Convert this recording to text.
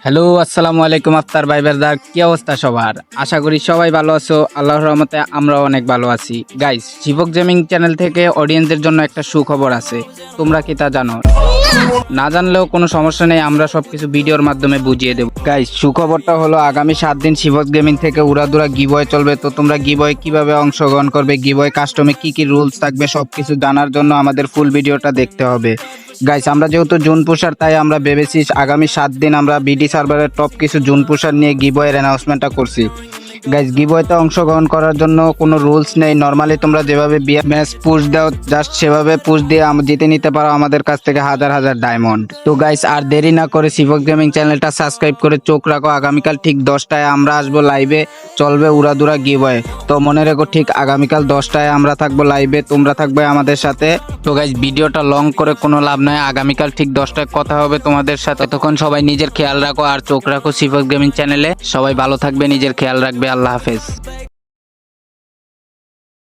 Hello, আসসালামু আলাইকুম আফতার ভাই বেরদার কি অবস্থা সবার? আশা করি সবাই ভালো আছো, আল্লাহর রহমতে আমরাও অনেক ভালো আছি। গাইস শিবক গেমিং চ্যানেল থেকে অডিয়েন্সের জন্য একটা সুখবর আছে, তোমরা কি তা জানো? না জানলেও কোনো সমস্যা নেই, আমরা সবকিছু ভিডিওর মাধ্যমে বুঝিয়ে দেবো। গাইস সুখবরটা হলো আগামী সাত দিন শিবক গেমিং থেকে উড়াদুরা গিবয় চলবে, তো তোমরা গিবয় কীভাবে অংশগ্রহণ করবে গিবয় কাস্টমে কি কি রুলস থাকবে, সবকিছু জানার জন্য আমাদের ফুল ভিডিওটা দেখতে হবে। গাইস আমরা যেহেতু জুন পুষার তাই আমরা ভেবেছি আগামী সাত দিন আমরা বিডি সার্ভারের টপ কিছু জুন পুষার নিয়ে গিবয়ের অ্যানাউন্সমেন্টটা করছি। গাইস গিবয়েতে অংশগ্রহণ করার জন্য কোনো রুলস নেই। নর্মালি তোমরা যেভাবে ম্যাচ পুশ দাও জাস্ট সেভাবে পুশ দিয়ে জিতে নিতে পারো আমাদের কাছ থেকে হাজার হাজার ডায়মন্ড তো গাইস আর দেরি না করে শিবক গেমিং চ্যানেলটা সাবস্ক্রাইব করে চোখ রাখো। আগামীকাল ঠিক দশটায় আমরা আসব লাইভে চলবে উড়াদুরা গিবয়ে তো মনে রেখো ঠিক আগামীকাল দশটায় আমরা থাকব লাইভে তোমরা থাকবে আমাদের সাথে। তো গাইজ ভিডিওটা লং করে কোনো লাভ নয়। আগামীকাল ঠিক দশটায় কথা হবে তোমাদের সাথে। তখন সবাই নিজের খেয়াল রাখো আর চোখ রাখো শিবক গেমিং চ্যানেলে সবাই ভালো থাকবে, নিজের খেয়াল রাখবে। আল্লাহ হাফেজ